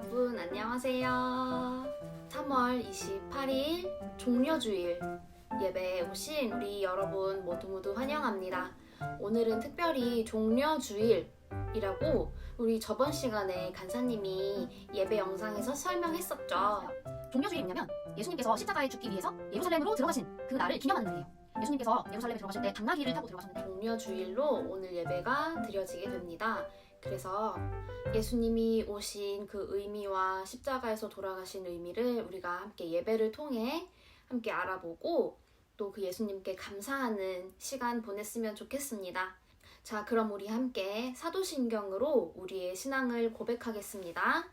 여러분 안녕하세요. 3월 28일 종려주일 예배에 오신 우리 여러분 모두 모두 환영합니다. 오늘은 특별히 종려주일이라고 우리 저번 시간에 간사님이 예배 영상에서 설명했었죠. 종려주일이 뭐냐면 예수님께서 십자가에 죽기 위해서 예루살렘으로 들어가신 그 날을 기념하는 날이에요. 예수님께서 예루살렘에 들어가실 때 당나귀를 타고 들어가셨는데 종려주일로 오늘 예배가 드려지게 됩니다. 그래서 예수님이 오신 그 의미와 십자가에서 돌아가신 의미를 우리가 함께 예배를 통해 함께 알아보고 또 그 예수님께 감사하는 시간 보냈으면 좋겠습니다. 자, 그럼 우리 함께 사도신경으로 우리의 신앙을 고백하겠습니다.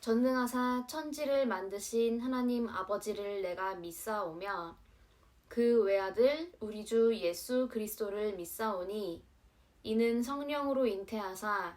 전능하사 천지를 만드신 하나님 아버지를 내가 믿사오며 그 외아들 우리 주 예수 그리스도를 믿사오니 이는 성령으로 잉태하사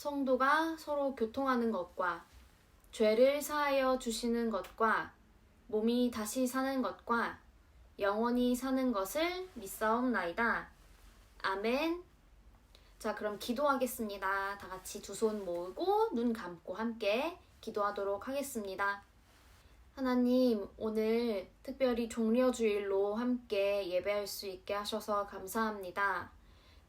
성도가 서로 교통하는 것과 죄를 사하여 주시는 것과 몸이 다시 사는 것과 영원히 사는 것을 믿사옵나이다. 아멘. 자, 그럼 기도하겠습니다. 다 같이 두 손 모으고 눈 감고 함께 기도하도록 하겠습니다. 하나님, 오늘 특별히 종려 주일로 함께 예배할 수 있게 하셔서 감사합니다.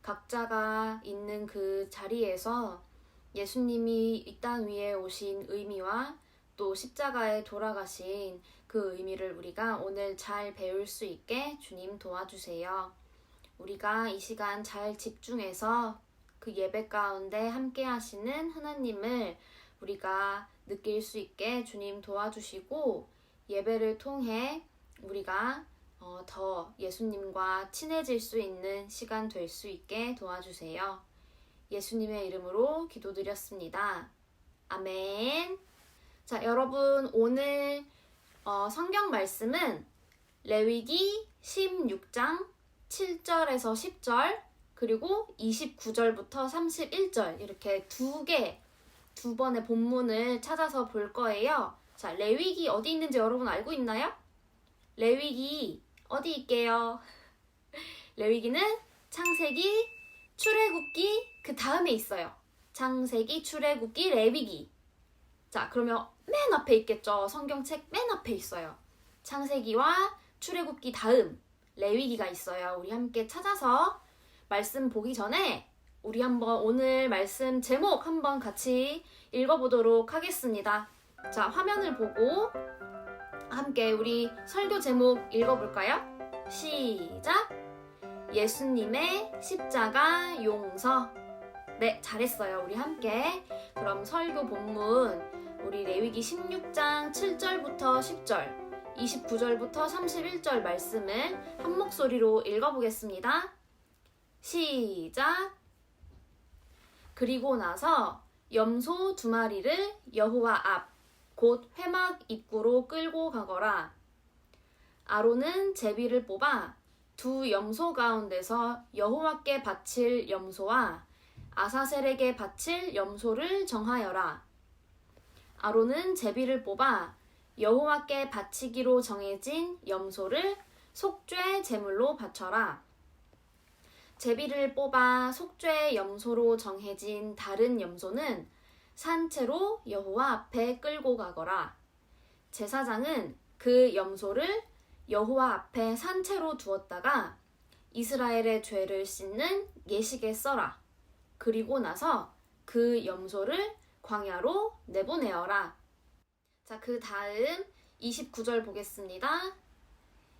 각자가 있는 그 자리에서 예수님이 이 땅 위에 오신 의미와 또 십자가에 돌아가신 그 의미를 우리가 오늘 잘 배울 수 있게 주님 도와주세요. 우리가 이 시간 잘 집중해서 그 예배 가운데 함께 하시는 하나님을 우리가 느낄 수 있게 주님 도와주시고 예배를 통해 우리가 어, 더 예수님과 친해질 수 있는 시간 될 수 있게 도와주세요. 예수님의 이름으로 기도드렸습니다. 아멘. 자, 여러분, 오늘 어, 성경 말씀은 레위기 16장 7절에서 10절, 그리고 29절부터 31절, 이렇게 두 개, 두 번의 본문을 찾아서 볼 거예요. 자, 레위기 어디 있는지 여러분 알고 있나요? 레위기 어디 있게요? 레위기는 창세기, 출애굽기 그 다음에 있어요. 창세기, 출애굽기, 레위기. 자, 그러면 맨 앞에 있겠죠. 성경책 맨 앞에 있어요. 창세기와 출애굽기 다음 레위기가 있어요. 우리 함께 찾아서 말씀 보기 전에 우리 한번 오늘 말씀 제목 한번 같이 읽어보도록 하겠습니다. 자, 화면을 보고 함께 우리 설교 제목 읽어볼까요? 시작! 예수님의 십자가 용서. 네, 잘했어요. 우리 함께. 그럼 설교 본문, 우리 레위기 16장 7절부터 10절, 29절부터 31절 말씀을 한 목소리로 읽어보겠습니다. 시작! 그리고 나서 염소 두 마리를 여호와 앞, 곧 회막 입구로 끌고 가거라. 아론은 제비를 뽑아 두 염소 가운데서 여호와께 바칠 염소와 아사셀에게 바칠 염소를 정하여라. 아론은 제비를 뽑아 여호와께 바치기로 정해진 염소를 속죄 제물로 바쳐라. 제비를 뽑아 속죄 염소로 정해진 다른 염소는 산채로 여호와 앞에 끌고 가거라. 제사장은 그 염소를 여호와 앞에 산채로 두었다가 이스라엘의 죄를 씻는 예식에 써라. 그리고 나서 그 염소를 광야로 내보내어라. 자, 그 다음 29절 보겠습니다.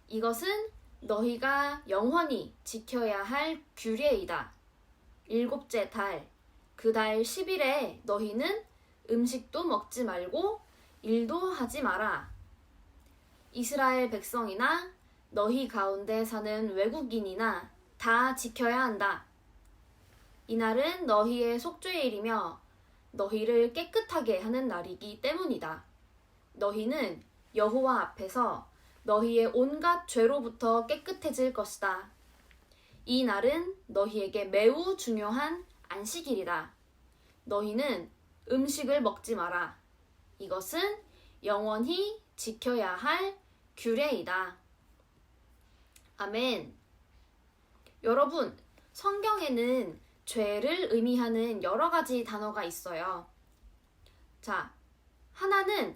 이것은 너희가 영원히 지켜야 할 규례이다. 일곱째 달, 그 달 10일에 너희는 음식도 먹지 말고 일도 하지 마라. 이스라엘 백성이나 너희 가운데 사는 외국인이나 다 지켜야 한다. 이날은 너희의 속죄일이며 너희를 깨끗하게 하는 날이기 때문이다. 너희는 여호와 앞에서 너희의 온갖 죄로부터 깨끗해질 것이다. 이 날은 너희에게 매우 중요한 안식일이다. 너희는 음식을 먹지 마라. 이것은 영원히 지켜야 할 규례이다. 아멘. 여러분, 성경에는 죄를 의미하는 여러 가지 단어가 있어요. 자, 하나는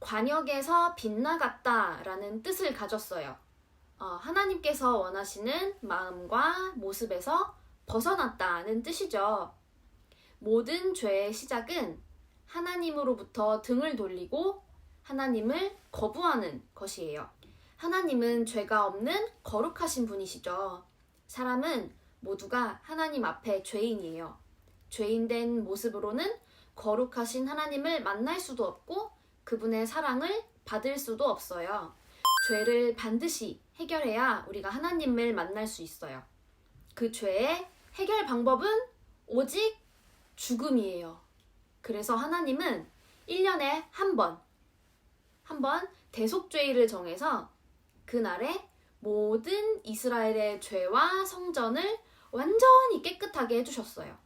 관역에서 빗나갔다 라는 뜻을 가졌어요. 어, 하나님께서 원하시는 마음과 모습에서 벗어났다는 뜻이죠. 모든 죄의 시작은 하나님으로부터 등을 돌리고 하나님을 거부하는 것이에요. 하나님은 죄가 없는 거룩하신 분이시죠. 사람은 모두가 하나님 앞에 죄인이에요. 죄인된 모습으로는 거룩하신 하나님을 만날 수도 없고 그분의 사랑을 받을 수도 없어요. 죄를 반드시 해결해야 우리가 하나님을 만날 수 있어요. 그 죄의 해결 방법은 오직 죽음이에요. 그래서 하나님은 1년에 한 번, 한번 대속죄일을 정해서 그날에 모든 이스라엘의 죄와 성전을 완전히 깨끗하게 해주셨어요.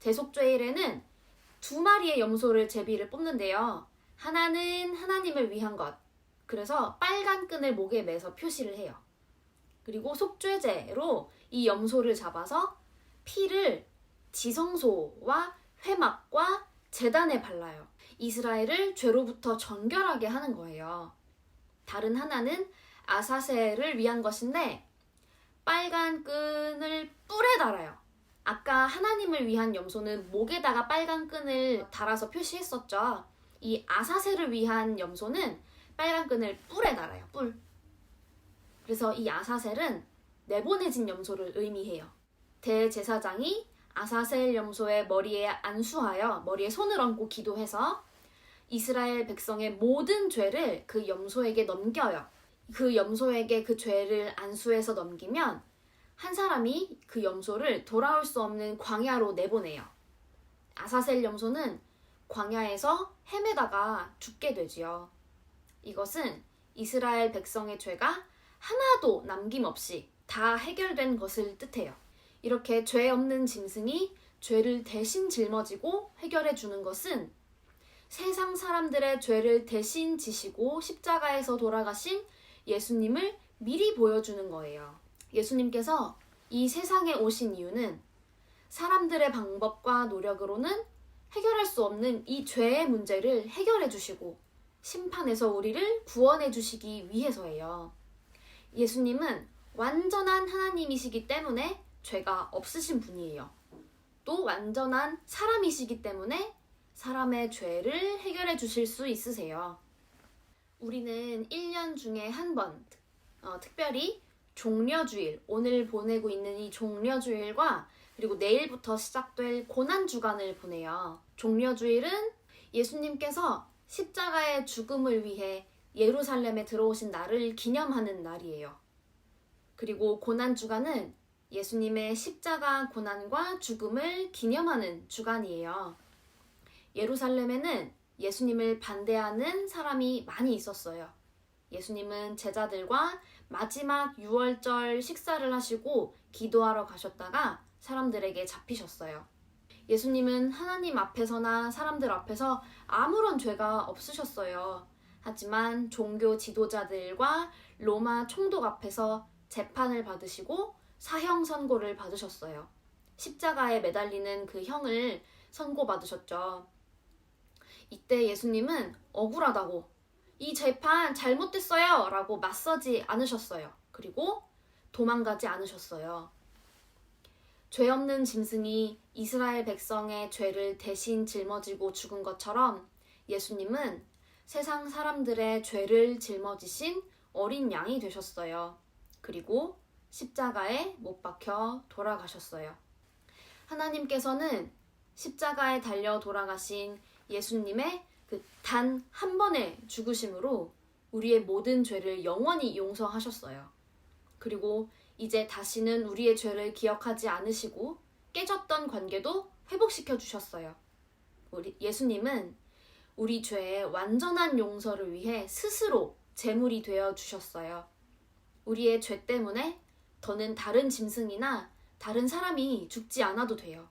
대속죄일에는 두 마리의 염소를 제비를 뽑는데요. 하나는 하나님을 위한 것. 그래서 빨간 끈을 목에 매서 표시를 해요. 그리고 속죄제로 이 염소를 잡아서 피를 지성소와 회막과 재단에 발라요. 이스라엘을 죄로부터 정결하게 하는 거예요. 다른 하나는 아사셀을 위한 것인데 빨간 끈을 뿔에 달아요. 아까 하나님을 위한 염소는 목에다가 빨간 끈을 달아서 표시했었죠. 이 아사셀을 위한 염소는 빨간 끈을 뿔에 달아요. 뿔. 그래서 이 아사셀은 내보내진 염소를 의미해요. 대제사장이 아사셀 염소의 머리에 안수하여 머리에 손을 얹고 기도해서 이스라엘 백성의 모든 죄를 그 염소에게 넘겨요. 그 염소에게 그 죄를 안수해서 넘기면 한 사람이 그 염소를 돌아올 수 없는 광야로 내보내요. 아사셀 염소는 광야에서 헤매다가 죽게 되지요. 이것은 이스라엘 백성의 죄가 하나도 남김없이 다 해결된 것을 뜻해요. 이렇게 죄 없는 짐승이 죄를 대신 짊어지고 해결해 주는 것은 세상 사람들의 죄를 대신 지시고 십자가에서 돌아가신 예수님을 미리 보여주는 거예요. 예수님께서 이 세상에 오신 이유는 사람들의 방법과 노력으로는 해결할 수 없는 이 죄의 문제를 해결해 주시고 심판에서 우리를 구원해 주시기 위해서예요. 예수님은 완전한 하나님이시기 때문에 죄가 없으신 분이에요. 또 완전한 사람이시기 때문에 사람의 죄를 해결해 주실 수 있으세요. 우리는 1년 중에 한 번, 어, 특별히 종려주일, 오늘 보내고 있는 이 종려주일과 그리고 내일부터 시작될 고난주간을 보내요. 종려주일은 예수님께서 십자가의 죽음을 위해 예루살렘에 들어오신 날을 기념하는 날이에요. 그리고 고난주간은 예수님의 십자가 고난과 죽음을 기념하는 주간이에요. 예루살렘에는 예수님을 반대하는 사람이 많이 있었어요. 예수님은 제자들과 마지막 6월절 식사를 하시고 기도하러 가셨다가 사람들에게 잡히셨어요. 예수님은 하나님 앞에서나 사람들 앞에서 아무런 죄가 없으셨어요. 하지만 종교 지도자들과 로마 총독 앞에서 재판을 받으시고 사형 선고를 받으셨어요. 십자가에 매달리는 그 형을 선고받으셨죠. 이때 예수님은 억울하다고 이 재판 잘못됐어요 라고 맞서지 않으셨어요. 그리고 도망가지 않으셨어요. 죄 없는 짐승이 이스라엘 백성의 죄를 대신 짊어지고 죽은 것처럼 예수님은 세상 사람들의 죄를 짊어지신 어린 양이 되셨어요. 그리고 십자가에 못 박혀 돌아가셨어요. 하나님께서는 십자가에 달려 돌아가신 예수님의 그 단 한 번의 죽으심으로 우리의 모든 죄를 영원히 용서하셨어요. 그리고 이제 다시는 우리의 죄를 기억하지 않으시고 깨졌던 관계도 회복시켜 주셨어요. 우리 예수님은 우리 죄의 완전한 용서를 위해 스스로 제물이 되어 주셨어요. 우리의 죄 때문에 더는 다른 짐승이나 다른 사람이 죽지 않아도 돼요.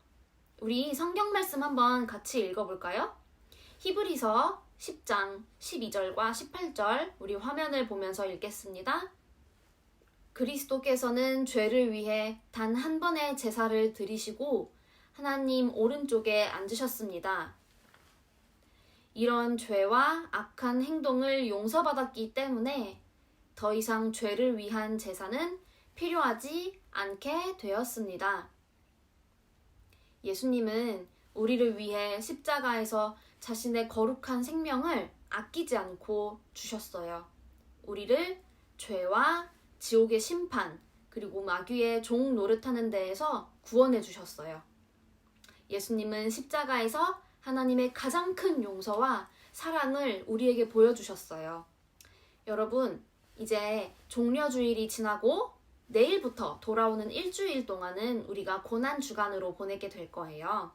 우리 성경 말씀 한번 같이 읽어볼까요? 히브리서 10장 12절과 18절 우리 화면을 보면서 읽겠습니다. 그리스도께서는 죄를 위해 단 한 번의 제사를 드리시고 하나님 오른쪽에 앉으셨습니다. 이런 죄와 악한 행동을 용서받았기 때문에 더 이상 죄를 위한 제사는 필요하지 않게 되었습니다. 예수님은 우리를 위해 십자가에서 자신의 거룩한 생명을 아끼지 않고 주셨어요. 우리를 죄와 지옥의 심판, 그리고 마귀의 종 노릇하는 데에서 구원해 주셨어요. 예수님은 십자가에서 하나님의 가장 큰 용서와 사랑을 우리에게 보여주셨어요. 여러분, 이제 종려주일이 지나고 내일부터 돌아오는 일주일 동안은 우리가 고난 주간으로 보내게 될 거예요.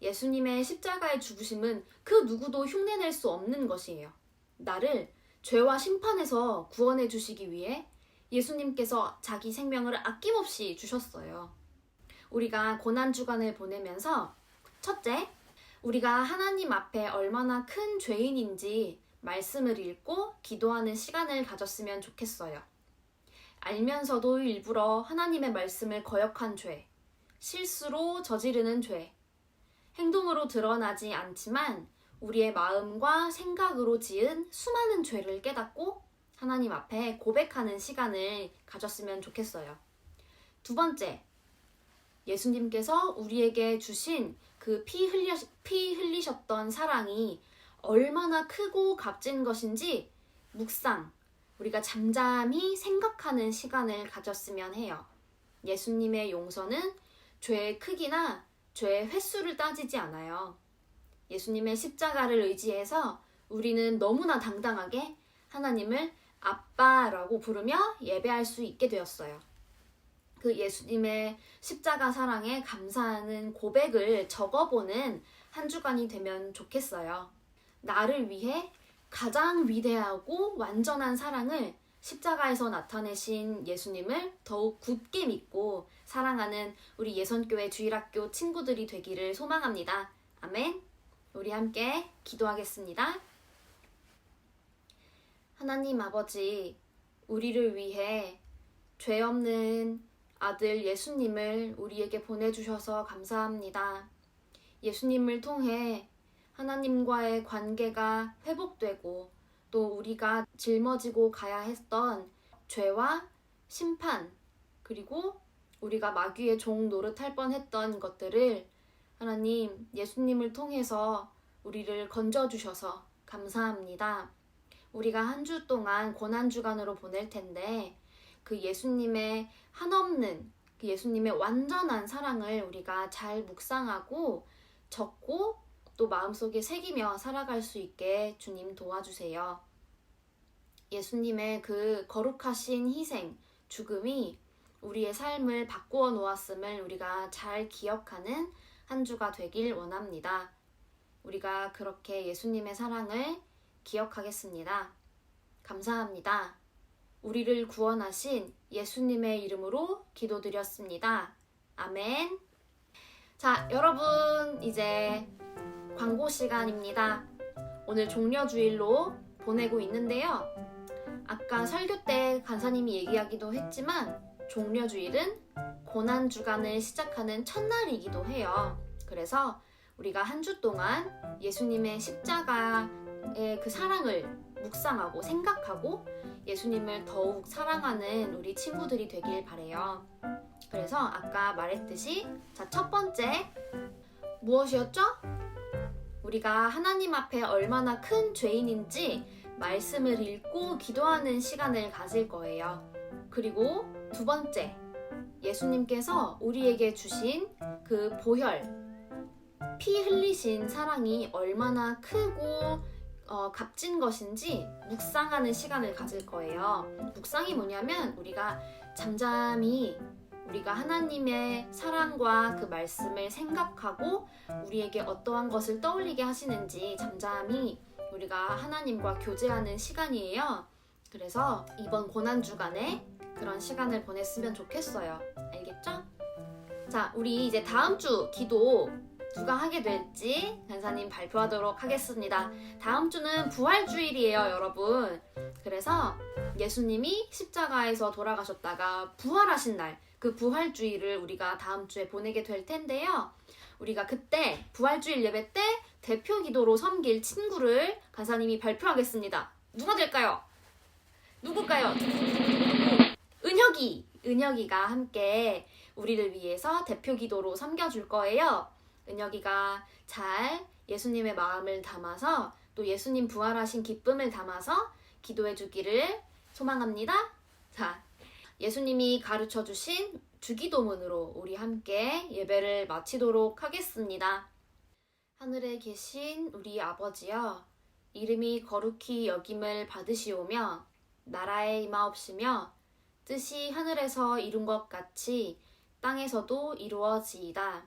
예수님의 십자가의 죽으심은 그 누구도 흉내낼 수 없는 것이에요. 나를 죄와 심판에서 구원해 주시기 위해 예수님께서 자기 생명을 아낌없이 주셨어요. 우리가 고난 주간을 보내면서 첫째, 우리가 하나님 앞에 얼마나 큰 죄인인지 말씀을 읽고 기도하는 시간을 가졌으면 좋겠어요. 알면서도 일부러 하나님의 말씀을 거역한 죄, 실수로 저지르는 죄, 행동으로 드러나지 않지만 우리의 마음과 생각으로 지은 수많은 죄를 깨닫고 하나님 앞에 고백하는 시간을 가졌으면 좋겠어요. 두 번째, 예수님께서 우리에게 주신 그 피 흘려 피 흘리셨던 사랑이 얼마나 크고 값진 것인지 묵상 우리가 잠잠히 생각하는 시간을 가졌으면 해요. 예수님의 용서는 죄의 크기나 죄의 횟수를 따지지 않아요. 예수님의 십자가를 의지해서 우리는 너무나 당당하게 하나님을 아빠라고 부르며 예배할 수 있게 되었어요. 그 예수님의 십자가 사랑에 감사하는 고백을 적어보는 한 주간이 되면 좋겠어요. 나를 위해 가장 위대하고 완전한 사랑을 십자가에서 나타내신 예수님을 더욱 굳게 믿고 사랑하는 우리 예선교회 주일학교 친구들이 되기를 소망합니다. 아멘. 우리 함께 기도하겠습니다. 하나님 아버지, 우리를 위해 죄 없는 아들 예수님을 우리에게 보내주셔서 감사합니다. 예수님을 통해 하나님과의 관계가 회복되고 또 우리가 짊어지고 가야 했던 죄와 심판 그리고 우리가 마귀의 종 노릇할 뻔했던 것들을 하나님 예수님을 통해서 우리를 건져 주셔서 감사합니다. 우리가 한 주 동안 고난 주간으로 보낼 텐데 그 예수님의 한없는 그 예수님의 완전한 사랑을 우리가 잘 묵상하고 적고 또 마음속에 새기며 살아갈 수 있게 주님 도와주세요. 예수님의 그 거룩하신 희생, 죽음이 우리의 삶을 바꾸어 놓았음을 우리가 잘 기억하는 한 주가 되길 원합니다. 우리가 그렇게 예수님의 사랑을 기억하겠습니다. 감사합니다. 우리를 구원하신 예수님의 이름으로 기도드렸습니다. 아멘. 자, 여러분, 이제 광고 시간입니다. 오늘 종려 주일로 보내고 있는데요. 아까 설교 때 간사님이 얘기하기도 했지만, 종려 주일은 고난 주간을 시작하는 첫날이기도 해요. 그래서 우리가 한 주 동안 예수님의 십자가의 그 사랑을 묵상하고 생각하고 예수님을 더욱 사랑하는 우리 친구들이 되길 바래요. 그래서 아까 말했듯이 자, 첫 번째 무엇이었죠? 우리가 하나님 앞에 얼마나 큰 죄인인지 말씀을 읽고 기도하는 시간을 가질 거예요. 그리고 두 번째, 예수님께서 우리에게 주신 그 보혈, 피 흘리신 사랑이 얼마나 크고 어, 값진 것인지 묵상하는 시간을 가질 거예요. 묵상이 뭐냐면 우리가 잠잠히 우리가 하나님의 사랑과 그 말씀을 생각하고 우리에게 어떠한 것을 떠올리게 하시는지 잠잠히 우리가 하나님과 교제하는 시간이에요. 그래서 이번 고난 주간에 그런 시간을 보냈으면 좋겠어요. 알겠죠? 자, 우리 이제 다음 주 기도 누가 하게 될지 간사님 발표하도록 하겠습니다. 다음 주는 부활주일이에요, 여러분. 그래서 예수님이 십자가에서 돌아가셨다가 부활하신 날, 그 부활주일을 우리가 다음 주에 보내게 될 텐데요. 우리가 그때 부활주일 예배 때 대표 기도로 섬길 친구를 간사님이 발표하겠습니다. 누가 될까요? 누굴까요? 은혁이! 은혁이가 함께 우리를 위해서 대표 기도로 섬겨줄 거예요. 은혁이가 잘 예수님의 마음을 담아서 또 예수님 부활하신 기쁨을 담아서 기도해 주기를 소망합니다. 자, 예수님이 가르쳐 주신 주기도문으로 우리 함께 예배를 마치도록 하겠습니다. 하늘에 계신 우리 아버지여, 이름이 거룩히 여김을 받으시오며, 나라에 임하옵시며, 뜻이 하늘에서 이룬 것 같이 땅에서도 이루어지이다.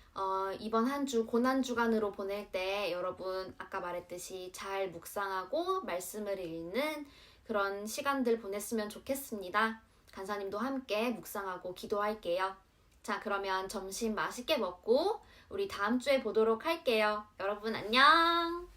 어, 이번 한 주 고난 주간으로 보낼 때 여러분 아까 말했듯이 잘 묵상하고 말씀을 읽는 그런 시간들 보냈으면 좋겠습니다. 간사님도 함께 묵상하고 기도할게요. 자, 그러면 점심 맛있게 먹고 우리 다음 주에 보도록 할게요. 여러분 안녕!